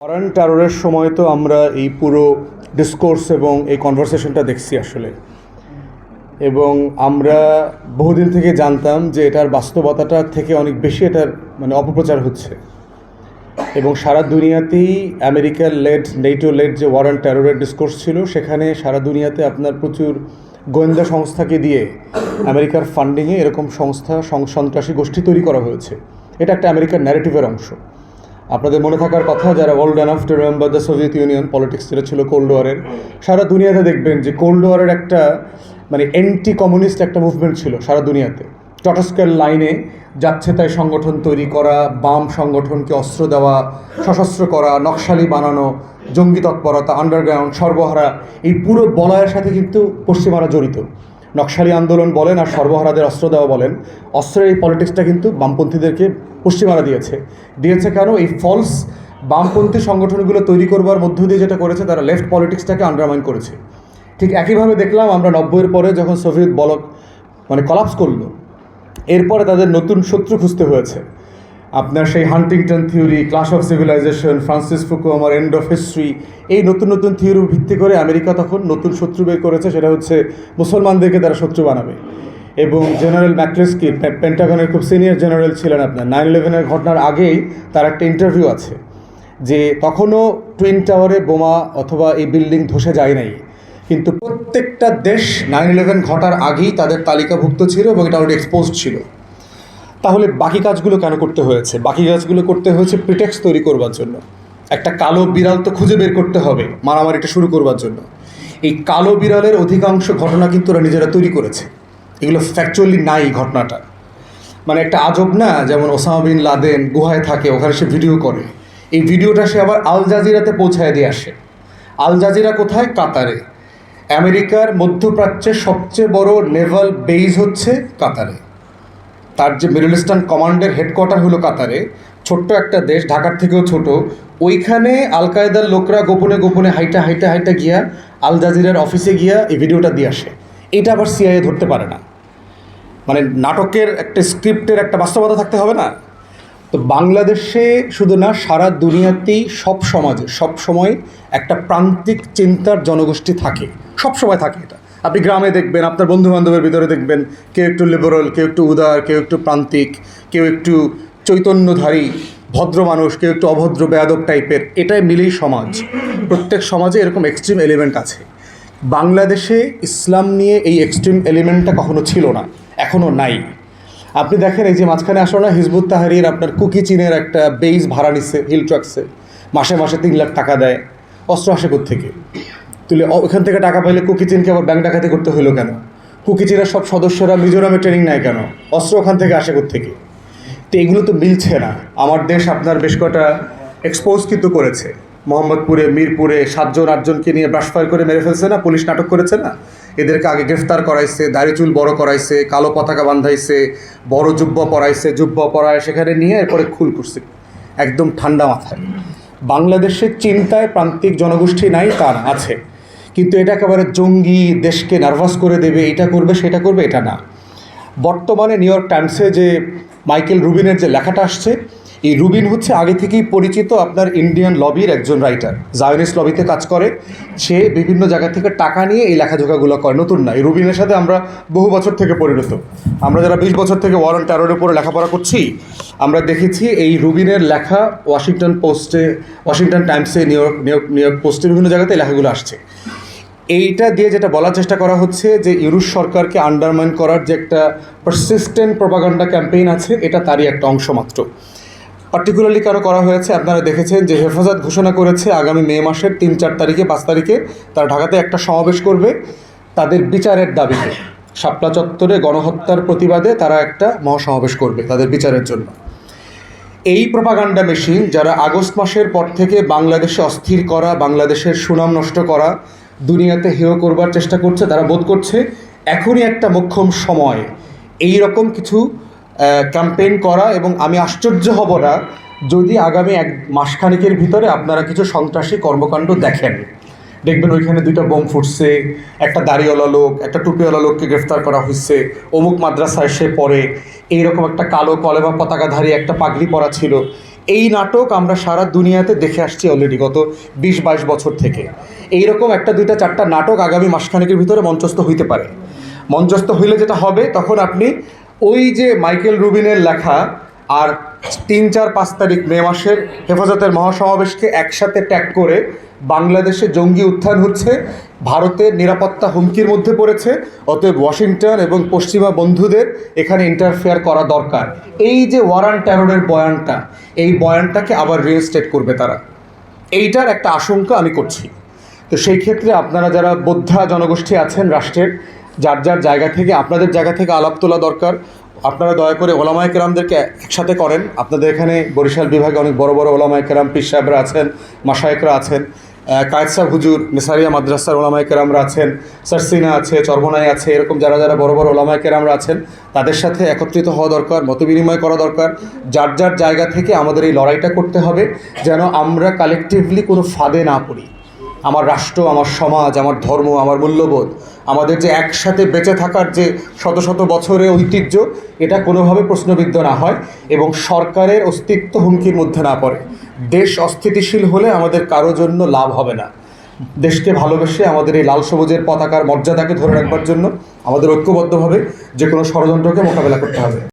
Foreign টেররের সময় তো আমরা এই পুরো ডিসকোর্স এবং এই কনভারসেশনটা দেখছি আসলে। এবং আমরা বহুদিন থেকে জানতাম যে এটার বাস্তবতাটা থেকে অনেক বেশি এটার মানে অপপ্রচার হচ্ছে। এবং সারা দুনিয়াতেই আমেরিকার লেড নেটো লেড যে ওয়ার অ্যান্ড টেররের ডিসকোর্স ছিল, সেখানে সারা দুনিয়াতে আপনার প্রচুর গোয়েন্দা সংস্থাকে দিয়ে আমেরিকার ফান্ডিংয়ে এরকম সংস্থা সন্ত্রাসী গোষ্ঠী তৈরি করা হয়েছে। এটা একটা আমেরিকার ন্যারেটিভের অংশ। আপনাদের মনে থাকার কথা, যারা old enough to remember the Soviet Union politics যেটা ছিল কোল্ড ওয়ারের সারা দুনিয়াতে দেখবেন যে কোল্ড ওয়ারের একটা মানে অ্যান্টি কমিউনিস্ট একটা মুভমেন্ট ছিল সারা দুনিয়াতে। টটস্কেল লাইনে যাচ্ছে তাই সংগঠন তৈরি করা, বাম সংগঠনকে অস্ত্র দেওয়া, সশস্ত্র করা, নকশালি বানানো, জঙ্গি তৎপরতা আন্ডারগ্রাউন্ড সর্বহারা, এই পুরো বলয়ের সাথে কিন্তু পশ্চিমারা জড়িত। নকশালি আন্দোলন বলেন আর সর্বহারাদের অস্ত্র দেওয়া বলেন, অস্ত্রের এই পলিটিক্সটা কিন্তু বামপন্থীদেরকে পশ্চিমারা দিয়েছে। দিয়েছে কেন? এই ফলস বামপন্থী সংগঠনগুলো তৈরি করবার মধ্য দিয়ে যেটা করেছে, তারা লেফট পলিটিক্সটাকে আন্ডারমাইন করেছে। ঠিক একইভাবে দেখলাম আমরা নব্বইয়ের পরে যখন সোভিয়েত বলক মানে কলাপস করল, এরপরে তাদের নতুন শত্রু খুঁজতে হয়েছে। আপনার সেই Huntington theory clash of civilization Francis ফুকুয়ামার end of history এই নতুন নতুন থিওরি ভিত্তি করে আমেরিকা তখন নতুন শত্রু বের করেছে, সেটা হচ্ছে মুসলমানদেরকে তারা শত্রু বানাবে। এবং জেনারেল ম্যাক্রেসকি পেন্টাগনের খুব সিনিয়র জেনারেল ছিলেন আপনার। নাইন ইলেভেনের ঘটনার আগেই তার একটা ইন্টারভিউ আছে, যে তখনও টুইন টাওয়ারে বোমা অথবা এই বিল্ডিং ধসে যায় নাই। কিন্তু প্রত্যেকটা দেশ নাইন ইলেভেন ঘটার আগেই তাদের তালিকাভুক্ত ছিল এবং এটা অলরেডি এক্সপোজ ছিল। তাহলে বাকি কাজগুলো কেন করতে হয়েছে? বাকি কাজগুলো করতে হয়েছে প্রিটেক্স তৈরি করবার জন্য। একটা কালো বিড়াল তো খুঁজে বের করতে হবে মারামারিটা শুরু করবার জন্য। এই কালো বিড়ালের অধিকাংশ ঘটনা কিন্তু ওরা নিজেরা তৈরি করেছে। এগুলো ফ্যাকচুয়ালি নাই ঘটনাটা। মানে একটা আজব না, যেমন ওসামা বিন লাদেন গুহায় থাকে, ওখানে সে ভিডিও করে। এই ভিডিওটা সে আবার আল জাজিরাতে পৌঁছায় দিয়ে আসে। আল জাজিরা কোথায়? কাতারে। আমেরিকার মধ্যপ্রাচ্যের সবচেয়ে বড় নেভাল বেইজ হচ্ছে কাতারে। তার যে মিডল ইস্টার্ন কমান্ডের হেডকোয়ার্টার হলো কাতারে, ছোট্ট একটা দেশ, ঢাকার থেকেও ছোট, ওইখানে আল কায়দার লোকরা গোপনে গোপনে হাইটা হাইটা হাইটা গিয়া আল জাজিরার অফিসে গিয়া এই ভিডিওটা দিয়ে আসে। এটা আবার সিআইএ ধরতে পারে না। মানে নাটকের একটা স্ক্রিপ্টের একটা বাস্তবতা থাকতে হবে না। তো বাংলাদেশে শুধু না, সারা দুনিয়াতেই সব সমাজে, সব সময় একটা প্রান্তিক চিন্তার জনগোষ্ঠী থাকে। সব সময় থাকে এটা। আপনি গ্রামে দেখবেন, আপনার বন্ধু বান্ধবের ভিতরে দেখবেন, কেউ একটু লিবারাল কেউ একটু উদার, কেউ একটু প্রান্তিক, কেউ একটু চৈতন্যধারী, ভদ্র মানুষ, কেউ একটু অভদ্র, বেয়াদব টাইপের এটাই মিলেই সমাজ। প্রত্যেক সমাজে এরকম এক্সট্রিম এলিমেন্ট আছে। বাংলাদেশে ইসলাম নিয়ে এই এক্সট্রিম এলিমেন্টটা কখনো ছিল না, এখনও নাই। আপনি দেখেন এই যে মাঝখানে আসলো না, হিজবুত তাহারির আপনার কুকি চীনের একটা বেইস ভাড়া নিচ্ছে হিল ট্রাক্সে মাসে মাসে তিন লাখ টাকা দেয়। অস্ত্র আসে থেকে তুলে ওখান থেকে টাকা পাইলে কুকি চীনকে আবার ব্যাংক ডাকাতি করতে হলো কেন? কুকি চীনের সব সদস্যরা মিজোরামে ট্রেনিং নেয় কেন? অস্ত্র ওখান থেকে আসে থেকে তো এগুলো তো মিলছে না। আমার দেশ আপনার বেশ কটা এক্সপোজ কিন্তু করেছে। মোহাম্মদপুরে, মিরপুরে সাতজন, আটজনকে নিয়ে ব্রাশফায়ার করে মেরে ফেলছে না? পুলিশ নাটক করেছে না? এদেরকে আগে গ্রেফতার করাইছে, দাড়ি চুল বড় করাইছে, কালো পতাকা বান্ধাইছে বড় জুব্বা পরাইছে, জুব্বা পরায় সেখানে নিয়ে এরপরে খুল করছে। একদম ঠান্ডা মাথায়। বাংলাদেশের চিন্তায় প্রান্তিক জনগোষ্ঠী নাই তার আছে। কিন্তু এটা একেবারে জঙ্গি, দেশকে নার্ভাস করে দেবে, এটা করবে, সেটা করবে, এটা না। বর্তমানে নিউ ইয়র্ক টাইমসে যে মাইকেল রুবিনের যে লেখাটা আসছে, এই রুবিন হচ্ছে আগে থেকেই পরিচিত আপনার ইন্ডিয়ান লবির একজন রাইটার জায়নিস লবিতে কাজ করে, সে বিভিন্ন জায়গা থেকে টাকা নিয়ে এই লেখাজোখাগুলো করে, নতুন না। এই রুবিনের সাথে আমরা বহু বছর থেকে পরিণত। আমরা যারা বিশ বছর থেকে ওয়ারেন্ট টেরোরের উপরে লেখাপড়া করছি, আমরা দেখেছি এই রুবিনের লেখা ওয়াশিংটন পোস্টে Washington টাইমসে New York New York New York পোস্টে বিভিন্ন জায়গাতে লেখাগুলো আসছে। এইটা দিয়ে যেটা বলার চেষ্টা করা হচ্ছে যে ইউরুস সরকারকে আন্ডারমাইন করার যে একটা পারসিস্টেন্ট প্রপাগান্ডা ক্যাম্পেইন আছে, এটা তারই একটা অংশ মাত্র। পার্টিকুলারলি কারও করা হয়েছে, আপনারা দেখেছেন যে হেফাজত ঘোষণা করেছে আগামী মে মাসের তিন চার তারিখে, পাঁচ তারিখে তারা ঢাকাতে একটা সমাবেশ করবে তাদের বিচারের দাবিতে। শাপলা চত্বরে গণহত্যার প্রতিবাদে তারা একটা মহাসমাবেশ করবে তাদের বিচারের জন্য। এই প্রপাগান্ডা মেশিন যারা আগস্ট মাসের পর থেকে বাংলাদেশে অস্থির করা, বাংলাদেশের সুনাম নষ্ট করা দুনিয়াতে হেয় করবার চেষ্টা করছে, তারা বোধ করছে, এখনই একটা মোক্ষম সময়। এই রকম কিছু ক্যাম্পেইন করা এবং আমি আশ্চর্য হব না যদি আগামী এক মাসখানেকের ভিতরে আপনারা কিছু সন্ত্রাসী কর্মকাণ্ড দেখেন। দেখবেন ওইখানে দুইটা বোম ফুটছে, একটা দাড়িওয়ালা লোক, একটা টুপিওয়ালা লোককে গ্রেফতার করা হয়েছে অমুক মাদ্রাসায় সে পড়ে, এইরকম একটা কালো কলেমা পতাকাধারী একটা পাগড়ি পরা ছিল এই নাটক আমরা সারা দুনিয়াতে দেখে আসছি অলরেডি গত বিশ বাইশ বছর থেকে। এইরকম একটা, দুইটা, চারটা নাটক আগামী মাসখানেকের ভিতরে মঞ্চস্থ হইতে পারে। মঞ্চস্থ হইলে যেটা হবে, তখন আপনি ওই যে মাইকেল রুবিনের লেখা আর তিন চার পাঁচ তারিখ মে মাসের হেফাজতের মহাসমাবেশকে একসাথে ট্যাগ করে বাংলাদেশে জঙ্গি উত্থান হচ্ছে, ভারতের নিরাপত্তা হুমকির মধ্যে পড়েছে, অতএব ওয়াশিংটন এবং পশ্চিমা বন্ধুদের এখানে ইন্টারফেয়ার করা দরকার। এই যে ওয়ারান টেররের বয়ানটা, এই বয়ানটাকে আবার রিয়েস্টেট করবে তারা। এইটার একটা আশঙ্কা আমি করছি। তো সেই ক্ষেত্রে আপনারা যারা বোদ্ধা জনগোষ্ঠী আছেন রাষ্ট্রের, যার যার জায়গা থেকে, আপনাদের জায়গা থেকে আলাপ তোলা দরকার। আপনারা দয়া করে ওলামায় কেরামদেরকে একসাথে করেন। আপনাদের এখানে বরিশাল বিভাগে অনেক বড় বড় ওলামায় কেরাম, পীর সাহেবরা আছেন মাসায়েকরা আছেন কায়েদ সাহেব হুজুর, নেসারিয়া মাদ্রাসার ওলামায় কেরামরা আছেন সারসিনা আছে, চরমনাই আছে, এরকম যারা যারা বড় বড় ওলামায় কেরামরা আছেন, তাদের সাথে একত্রিত হওয়া দরকার মতবিনিময় করা দরকার। যার যার জায়গা থেকে আমাদের এই লড়াইটা করতে হবে, যেন আমরা কালেকটিভলি কোনো ফাঁদে না পড়ি। আমার রাষ্ট্র, আমার সমাজ, আমার ধর্ম, আমার মূল্যবোধ, আমাদের যে একসাথে বেঁচে থাকার যে শত শত বছরের ঐতিহ্য, এটা কোনোভাবে প্রশ্নবিদ্ধ না হয় এবং সরকারের অস্তিত্ব হুমকির মধ্যে না পড়ে। দেশ অস্থিতিশীল হলে আমাদের কারও জন্য লাভ হবে না। দেশকে ভালোবেসে আমাদের এই লাল সবুজের পতাকার মর্যাদাকে ধরে রাখবার জন্য আমাদের ঐক্যবদ্ধভাবে যে কোনো ষড়যন্ত্রকে মোকাবেলা করতে হবে।